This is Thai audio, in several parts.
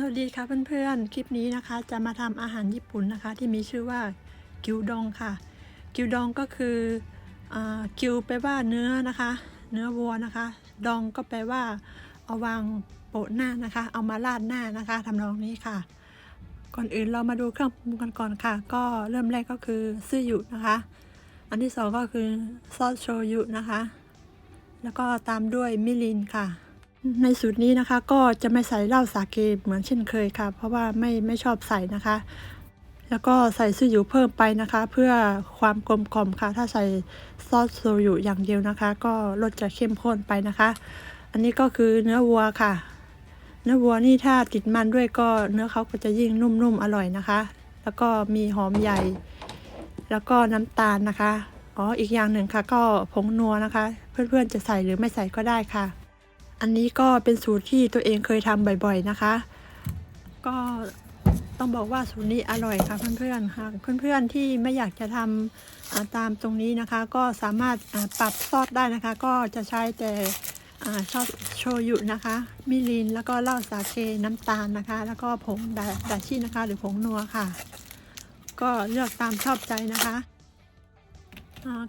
สวัสดีค่ะเพื่อนๆ คลิปนี้นะคะจะมาทำอาหารญี่ปุ่นนะคะ ที่มีชื่อว่ากิวดองค่ะ กิวดองก็คืออกิวแปลว่าเนื้อนะคะ เนื้อวัวนะคะ ดองก็แปลว่า เอาวางโปะหน้านะคะ เอามาราดหน้านะคะทำนองนี้ค่ะ ก่อนอื่นเรามาดูเครื่องปรุงกันก่อนค่ะ ก็เริ่มแรกก็คือซื่อยุนะคะ อันที่สองก็คือซอสโชยุนะคะ แล้วก็ตามด้วยมิรินค่ะ ในสูตรนี้นะคะ ก็จะไม่ใส่เหล้าสาเกเหมือนเช่นเคยค่ะ เพราะว่าไม่ไม่ชอบใส่นะคะ แล้วก็ใส่ซูยูเพิ่มไปนะคะ เพื่อความกลมกล่อมค่ะ ถ้าใส่ซอสโซยุอย่างเดียวนะคะ ก็รสจะเข้มข้นไปนะคะ อันนี้ก็คือเนื้อวัวค่ะ เนื้อวัวนี่ถ้าติดมันด้วยก็เนื้อเขาก็จะยิ่งนุ่มๆอร่อยนะคะ แล้วก็มีหอมใหญ่ แล้วก็น้ำตาลนะคะอ๋ออีกอย่างหนึ่งค่ะ ก็ผงนัวนะคะ เพื่อนๆจะใส่หรือไม่ใส่ก็ได้ค่ะ อันนี้ก็เป็นสูตรที่ตัวเองเคยทำบ่อยๆนะคะ ก็ต้องบอกว่าสูตรนี้อร่อยค่ะเพื่อนๆค่ะเพื่อนๆที่ไม่อยากจะทำตามตรงนี้นะคะ ก็สามารถปรับซอสได้นะคะ ก็จะใช้แต่อ่าชอบโชยุนะคะ มิรินแล้วก็เหล้าสาเกน้ำตาลนะคะ แล้วก็ผงดาดาชินะคะ หรือผงนัวค่ะ ก็เลือกตามชอบใจนะคะ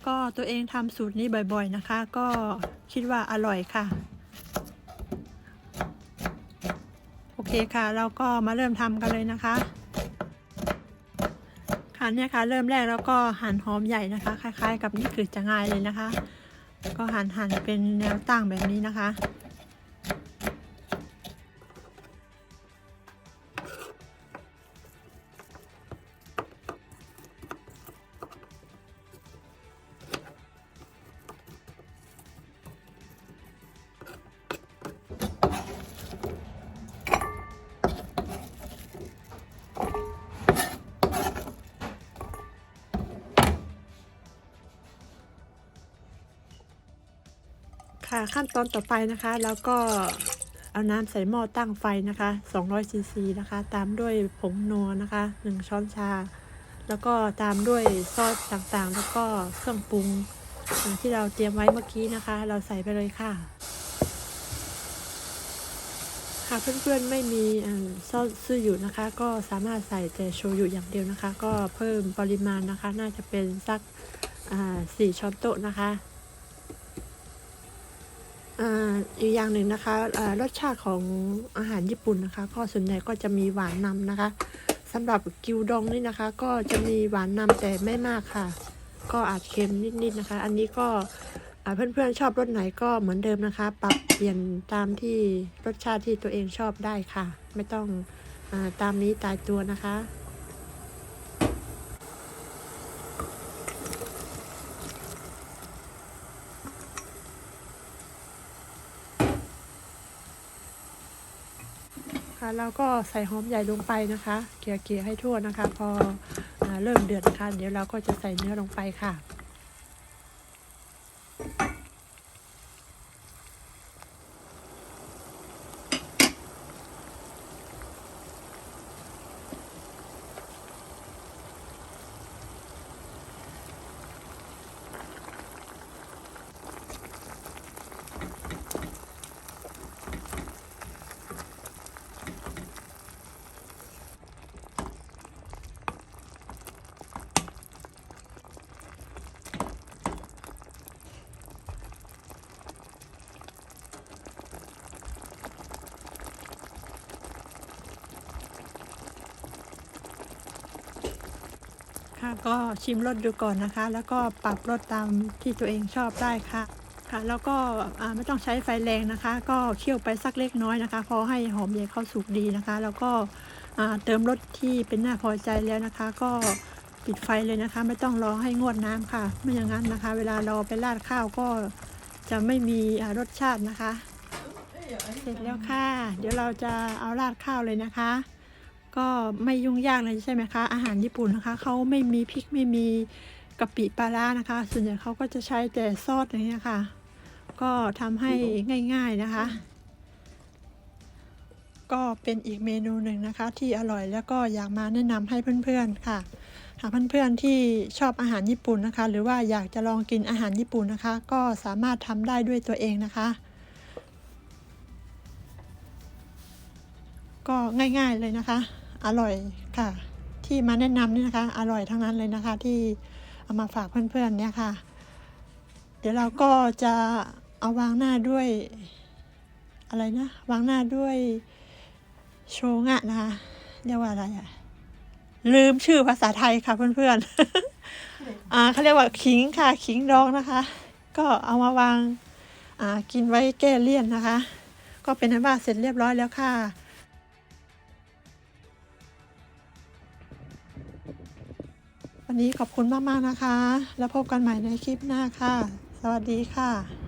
ก็ตัวเองทำสูตรนี้บ่อยๆนะคะ ก็คิดว่าอร่อยค่ะ โอ เคค่ะ เราก็มาเริ่มทำกันเลยนะคะ ค่ะเนี่ยค่ะ เริ่มแรกแล้วก็หั่นหอมใหญ่นะคะ คล้าย ๆ กับนี่คือจะง่ายเลยนะคะ ก็หั่นหั่นเป็นแนวตั้งแบบนี้นะคะ ค่ะขั้นตอนต่อไปนะคะ แล้วก็เอาน้ำใส่หม้อตั้งไฟนะคะ200ซีซีนะคะ ตามด้วยผงนัวนะคะ 1 ช้อนชา แล้วก็ตามด้วยซอสต่างๆ แล้วก็เครื่องปรุงที่เราเตรียมไว้เมื่อกี้นะคะ เราใส่ไปเลยค่ะ ค่ะเพื่อนๆไม่มีซอสซื่ออยู่นะคะ ก็สามารถใส่แต่โชยุอย่างเดียวนะคะ ก็เพิ่มปริมาณนะคะ น่าจะเป็นสักอ่าสี่ช้อนโต๊ะนะคะ อีกอย่างหนึ่งนะคะรสชาติของอาหารญี่ปุ่นนะคะ ก็ส่วนใหญ่ก็จะมีหวานนำนะคะสำหรับกิวดองนี่นะคะ ก็จะมีหวานนำแต่ไม่มากค่ะ ก็อาจเค็มนิดๆนะคะ อันนี้ก็เพื่อนๆชอบรสไหนก็เหมือนเดิมนะคะ ปรับเปลี่ยนตามที่รสชาติที่ตัวเองชอบได้ค่ะ ไม่ต้องอตามนี้ตายตัวนะคะ คะแล้วก็ใส่หอมใหญ่ลงไปนะคะ เกลี่ยๆให้ทั่วนะคะ พออาเริ่มเดือดนะคะเดี๋ยวเราก็จะใส่เนื้อลงไปค่ะ ค่ะก็ชิมรสดูก่อนนะคะ แล้วก็ปรับรสตามที่ตัวเองชอบได้ค่ะค่ะ แล้วก็ไม่ต้องใช้ไฟแรงนะคะ ก็เคี่ยวไปสักเล็กน้อยนะคะพอให้หอมใหญ่เข้าสุกดีนะคะ แล้วก็เติมรสที่เป็นหน้าพอใจแล้วนะคะ ก็ปิดไฟเลยนะคะ ไม่ต้องรอให้งวดน้ำค่ะ ไม่อย่างนั้นนะคะ เวลาเราไปราดข้าวก็จะไม่มีรสชาตินะคะ เสร็จแล้วค่ะ เดี๋ยวเราจะเอาราดข้าวเลยนะคะ ก็ไม่ยุ่งยากเลยใช่ไหมคะ อาหารญี่ปุ่นนะคะเขาไม่มีพริกไม่มีกะปิปลาร้านะคะ ส่วนใหญ่เขาก็จะใช้แต่ซอสอย่างเงี้ยค่ะ ก็ทำให้ง่ายๆนะคะ ก็เป็นอีกเมนูหนึ่งนะคะ ที่อร่อยแล้วก็อยากมาแนะนำให้เพื่อนๆค่ะ หากเพื่อนๆที่ชอบอาหารญี่ปุ่นนะคะ หรือว่าอยากจะลองกินอาหารญี่ปุ่นนะคะ ก็สามารถทำได้ด้วยตัวเองนะคะก็ง่ายๆเลยนะคะ อร่อยค่ะ ที่มาแนะนำนี่นะคะ อร่อยทั้งนั้นเลยนะคะ ที่เอามาฝากเพื่อนๆเนี่ยค่ะ เดี๋ยวเราก็จะเอาวางหน้าด้วย อะไรนะ วางหน้าด้วยโชงะนะคะเรียกว่าอะไรอะลืมชื่อภาษาไทยค่ะเพื่อนๆอ่าเขาเรียกว่าขิงค่ะขิงดองนะคะ ก็เอามาวางอ่ากินไว้แก้เลี่ยนนะคะ ก็เป็นอันว่าเสร็จเรียบร้อยแล้วค่ะ วันนี้ขอบคุณมาก ๆ นะคะ แล้วพบกันใหม่ในคลิปหน้าค่ะ สวัสดีค่ะ